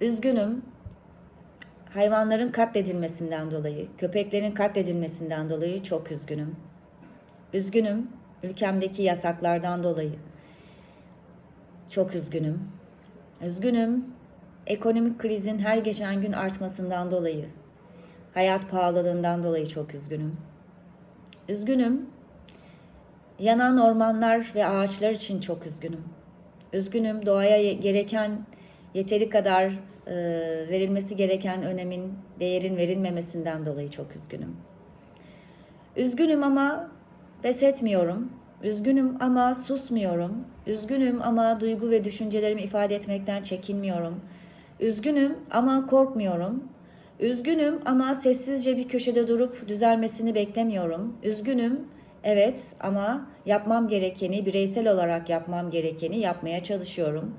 Üzgünüm. Hayvanların katledilmesinden dolayı, köpeklerin katledilmesinden dolayı çok üzgünüm. Üzgünüm ülkemdeki yasaklardan dolayı. Çok üzgünüm. Üzgünüm ekonomik krizin her geçen gün artmasından dolayı. Hayat pahalılığından dolayı çok üzgünüm. Üzgünüm. Yanan ormanlar ve ağaçlar için çok üzgünüm. Üzgünüm doğaya gereken yeteri kadar e, verilmesi gereken önemin, değerin verilmemesinden dolayı çok üzgünüm. Üzgünüm ama pes etmiyorum. Üzgünüm ama susmuyorum. Üzgünüm ama duygu ve düşüncelerimi ifade etmekten çekinmiyorum. Üzgünüm ama korkmuyorum. Üzgünüm ama sessizce bir köşede durup düzelmesini beklemiyorum. Üzgünüm, evet ama yapmam gerekeni, bireysel olarak yapmam gerekeni yapmaya çalışıyorum.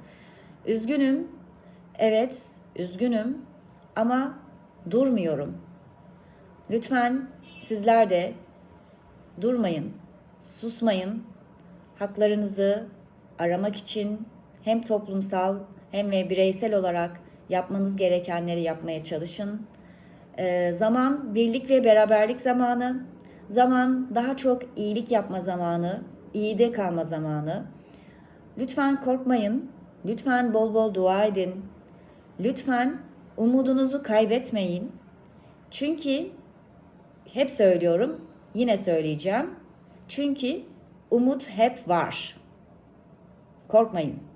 Üzgünüm, evet, üzgünüm ama durmuyorum. Lütfen sizler de durmayın, susmayın. Haklarınızı aramak için hem toplumsal hem ve bireysel olarak yapmanız gerekenleri yapmaya çalışın. Ee, zaman birlik ve beraberlik zamanı. Zaman daha çok iyilik yapma zamanı, iyide kalma zamanı. Lütfen korkmayın. Lütfen bol bol dua edin. Lütfen umudunuzu kaybetmeyin. Çünkü hep söylüyorum, yine söyleyeceğim. Çünkü umut hep var. Korkmayın.